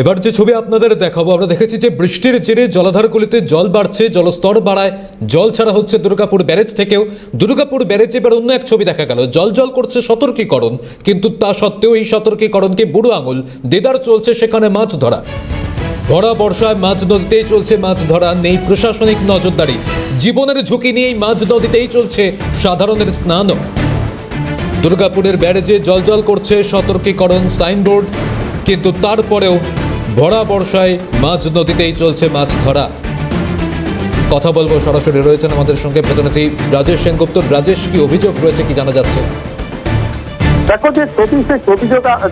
এবার যে ছবি আপনাদের দেখাবো, আমরা দেখেছি যে বৃষ্টির জেরে জলাধারগুলিতে জল বাড়ছে, জলস্তর বাড়ায়। জল ছাড়া হচ্ছে দুর্গাপুর ব্যারেজ থেকেও। দুর্গাপুর ব্যারেজে এবার অন্য এক ছবি দেখা গেল। জল জল করছে সতর্কীকরণ, কিন্তু তা সত্ত্বেও এই সতর্কীকরণকে বুড়ো আঙুল। দেদার চলছে সেখানে মাছ ধরা। ভরা বর্ষায় মাছ নদীতেই চলছে মাছ ধরা, নেই প্রশাসনিক নজরদারি। জীবনের ঝুঁকি নিয়েই মাছ নদীতেই চলছে সাধারণের স্নানও। দুর্গাপুরের ব্যারেজে জলজল করছে সতর্কীকরণ সাইনবোর্ড, কিন্তু তারপরেও ভরা বর্ষায় মাছ নদীতেই চলছে মাছ ধরা। কথা বলব সরাসরি, রয়েছেন আমাদের সঙ্গে প্রতিনিধি রাজেশ সেনগুপ্ত। রাজেশ, কি অভিযোগ রয়েছে, কি জানা যাচ্ছে? দেখো যে ছবি সে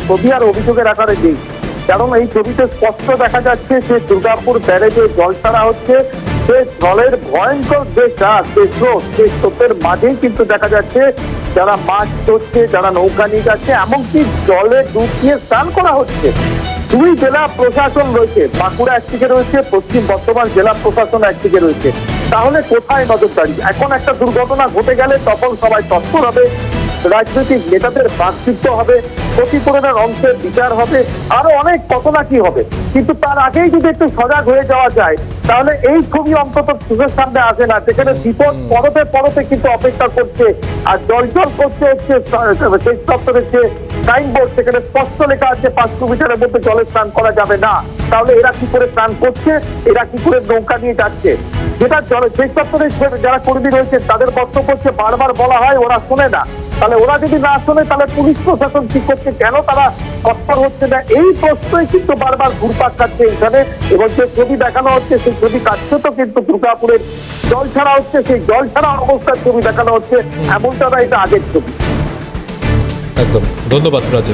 ছবি আর অভিযোগের আকারে নেই। কারণ এই ছবিতে স্পষ্ট দেখা যাচ্ছে যে দুর্গাপুর ব্যারেজে জল ছাড়া হচ্ছে। সে জলের ভয়ঙ্কর যে চাষ, যে স্রোত সেই স্রোতের মাঝেই কিন্তু দেখা যাচ্ছে যারা মাছ ধরছে, যারা নৌকা নিয়ে যাচ্ছে, এমনকি জলে ডুব দিয়ে স্নান করা হচ্ছে। দুই জেলা প্রশাসন রয়েছে। বাঁকুড়া একদিকে রয়েছে পশ্চিম বর্ধমান জেলা প্রশাসন একদিকে রয়েছে। তাহলে কোথায় নজরদারি? এখন একটা দুর্ঘটনা ঘটে গেলে তখন সবাই তৎপর হবে রাজনৈতিক নেতাদের বাকচিত্য হবে ক্ষতিপূরণের অংশের বিচার হবে আরও অনেক কত না কি হবে। কিন্তু তার আগেই যদি একটু সজাগ হয়ে যাওয়া যায় তাহলে এই ছবি অন্তত চোখের সামনে আসে না। সেখানে বিপদ পরতে পরতে কিন্তু অপেক্ষা করছে আর জল জল করছে হচ্ছে শেষ দপ্তরের সাইনবোর্ড সেখানে স্পষ্ট লেখা আছে পাঁচশো মিটারের মধ্যে জলে স্নান করা যাবে না। তাহলে এরা কি করে স্নান করছে? এরা কি করে নৌকা নিয়ে যাচ্ছে? যেটা জল শেষ দপ্তরের যারা কর্মী রয়েছে তাদের বক্তব্য হচ্ছে, বারবার বলা হয়, ওরা শোনে না। তাহলে ওরা যদি না শোনে, তাহলে পুলিশ প্রশাসন কি করছে? কেন তারা তৎপর হচ্ছে না? এই প্রশ্নই কিন্তু বারবার ঘুরপাক খাচ্ছে এখানে, এবং যে ছবি দেখানো হচ্ছে, সেই ছবি কাটছে তো কিন্তু দুর্গাপুরের জল ছাড়া হচ্ছে, সেই জল ছাড়া অবস্থার ছবি দেখানো হচ্ছে, এমনটা না, এটা আগের ছবি। একদম। ধন্যবাদ রাজেশ।